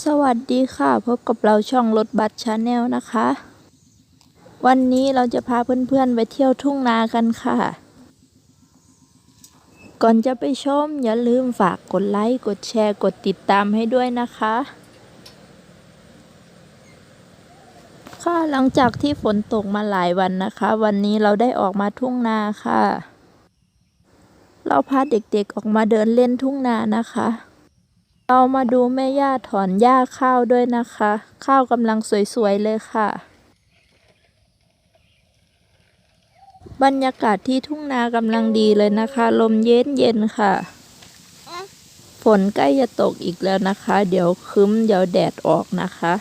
สวัสดีค่ะ พบกับเราช่องรถบัสชาแนลนะคะ วันนี้เราจะพาเพื่อนๆไปเที่ยวทุ่งนากันค่ะ ก่อนจะไปชม อย่าลืมฝากกดไลค์ กดแชร์ กดติดตามให้ด้วยนะคะ ค่ะหลังจากที่ฝนตกมาหลายวันนะคะ วันนี้เราได้ออกมาทุ่งนาค่ะ เราพาเด็กๆออกมาเดินเล่นทุ่งนานะคะ เรามาดูแม่ย่าถอนหญ้าข้าวด้วยนะคะ ข้าวกำลังสวยๆเลยค่ะ บรรยากาศที่ทุ่งนากำลังดีเลยนะคะ ลมเย็นเย็นๆค่ะ ฝนใกล้จะตกอีกแล้วนะคะ เดี๋ยวครึ้มเดี๋ยวแดดออกนะคะ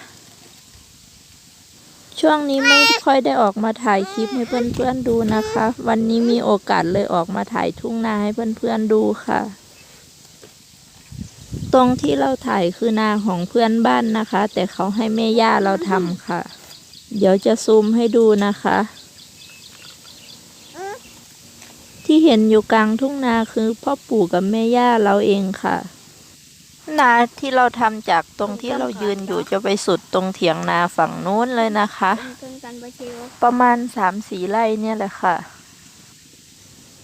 ช่วงนี้ไม่ค่อยได้ออกมาถ่ายคลิปให้เพื่อนๆดูนะคะ วันนี้มีโอกาสเลยออกมาถ่ายทุ่งนาให้เพื่อนๆดูค่ะ ตรงที่เราถ่ายคือนาของเพื่อนบ้านนะคะ แต่เขาให้แม่ย่าเราทำค่ะ เดี๋ยวจะซูมให้ดูนะคะ ที่เห็นอยู่กลางทุ่งนาคือพ่อปู่กับแม่ย่าเราเองค่ะ นาที่เราทำจากตรงที่เรายืนอยู่จะไปสุดตรงเถียงนาฝั่งนู้นเลยนะคะเกินกันไปเชียวประมาณสามสี่ไร่เนี่ยแหละค่ะ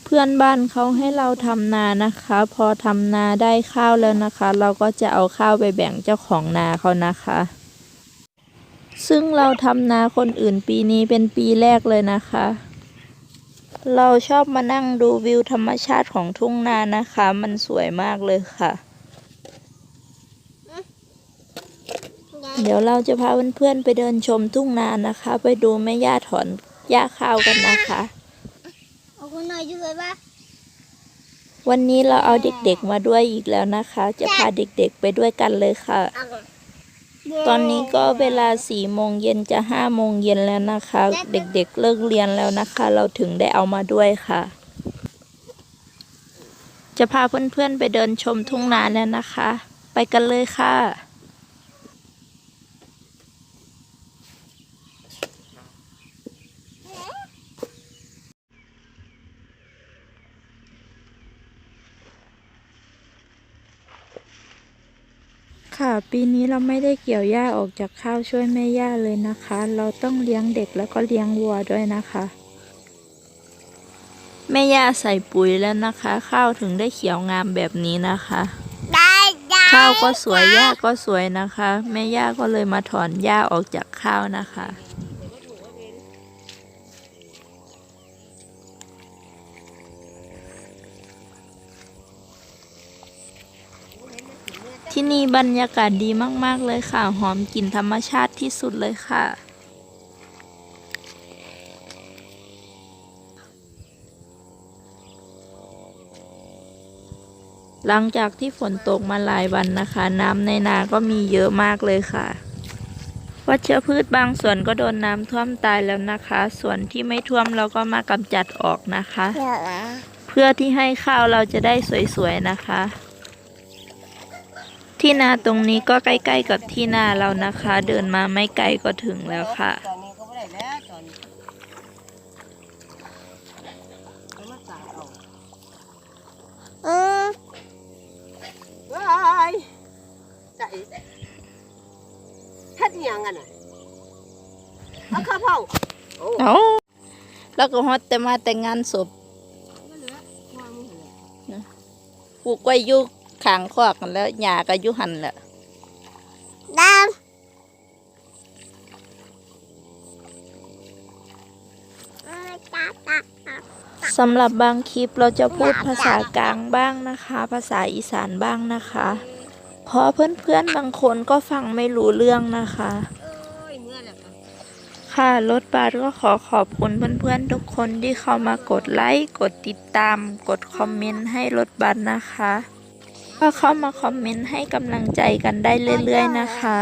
เพื่อนบ้านเขาให้เราทำนานะคะ พอทำนาได้ข้าวแล้วนะคะ เราก็จะเอาข้าวไปแบ่งเจ้าของนาเขานะคะ ซึ่งเราทำนาคนอื่นปีนี้เป็นปีแรกเลยนะคะ เราชอบมานั่งดูวิวธรรมชาติของทุ่งนานะคะ มันสวยมากเลยค่ะ เดี๋ยวเราจะพาเพื่อนๆไปเดินชมทุ่งนานะคะ ไปดูแม่ย่าถอนหญ้าข้าวกันนะคะ คุณหน่อยอยู่เลยปะวันนี้เราเอาเด็กๆมาด้วยอีกแล้วนะคะ จะพาเด็กๆไปด้วยกันเลยค่ะ ตอนนี้ก็เวลาสี่โมงเย็นจะห้าโมงเย็นแล้วนะคะ เด็กๆเลิกเรียนแล้วนะคะ เราถึงได้เอามาด้วยค่ะ จะพาเพื่อนๆไปเดินชมทุ่งนาแล้วนะคะ ไปกันเลยค่ะ ค่ะ ปีนี้เราไม่ได้เกี่ยวหญ้าออกจากข้าวช่วยแม่หญ้าเลยนะคะ เราต้องเลี้ยงเด็กแล้วก็เลี้ยงวัวด้วยนะคะ แม่หญ้าใส่ปุ๋ยแล้วนะคะ ข้าวถึงได้เขียวงามแบบนี้นะคะ ข้าวก็สวยหญ้าก็สวยนะคะ แม่หญ้าก็เลยมาถอนหญ้าออกจากข้าวนะคะ ที่นี่บรรยากาศดีมาก ๆ เลยค่ะ หอมกลิ่นธรรมชาติที่สุดเลยค่ะ หลังจากที่ฝนตกมาหลายวันนะคะ น้ำในนาก็มีเยอะมากเลยค่ะวัชพืชบางส่วนก็โดนน้ำท่วมตายแล้วนะคะ ส่วนที่ไม่ท่วมเราก็มากำจัดออกนะคะเดี๋ยวนะเพื่อที่ให้ข้าวเราจะได้สวยๆนะคะ ที่นาตรงนี้ก็ใกล้ๆกับที่นาเรานะคะ เดินมาไม่ไกลก็ถึงแล้วค่ะ ตอนนี้ก็ไม่ได้แล้วตอนนี้เอามาตากเอาเออว้ายใจเฮ็ดอิหยังกันน่ะเอาข้าวเผาโอ้เอาแล้วก็ฮอตแต่มาแต่งงานศพก็เหลือวางมือเลยปลูกไว้อยู่ ขางคอกกันแล้วหญ้าก็อยู่หันแหละดำเออจ้าจ้าจ้าสำหรับบางคลิปเราจะพูดภาษากลางบ้างนะคะ ภาษาอีสานบ้างนะคะ เพราะเพื่อนๆบางคนก็ฟังไม่รู้เรื่องนะคะเอ้ยเมื่อแหละค่ะค่ะรถบัสก็ขอขอบคุณเพื่อนๆทุกคนที่เข้ามากดไลค์ กดติดตาม กดคอมเมนต์ให้รถบัสนะคะ ก็เข้ามาคอมเมนต์ให้กำลังใจกันได้เรื่อยๆนะคะ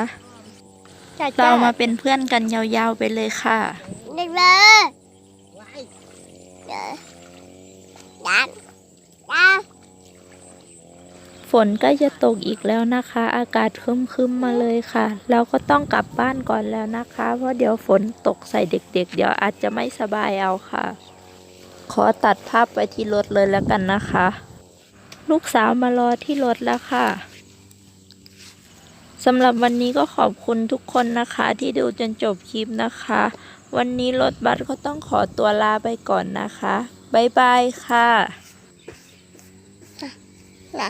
เรามาเป็นเพื่อนกันยาวๆไปเลยค่ะเด็กเลยว้ายเดี๋ยวจ้าจ้าฝนก็จะตกอีกแล้วนะคะ อากาศครึ้มๆมาเลยค่ะ เราก็ต้องกลับบ้านก่อนแล้วนะคะ เพราะเดี๋ยวฝนตกใส่เด็ก ๆ เดี๋ยวอาจจะไม่สบายเอาค่ะ ขอตัดภาพไปที่รถเลยแล้วกันนะคะ ลูกสาวมารอที่รถแล้วค่ะสำหรับวันนี้ก็ขอบคุณทุกคนนะคะ ที่ดูจนจบคลิปนะคะ วันนี้รถบัสก็ต้องขอตัวลาไปก่อนนะคะ บ๊ายบายค่ะละ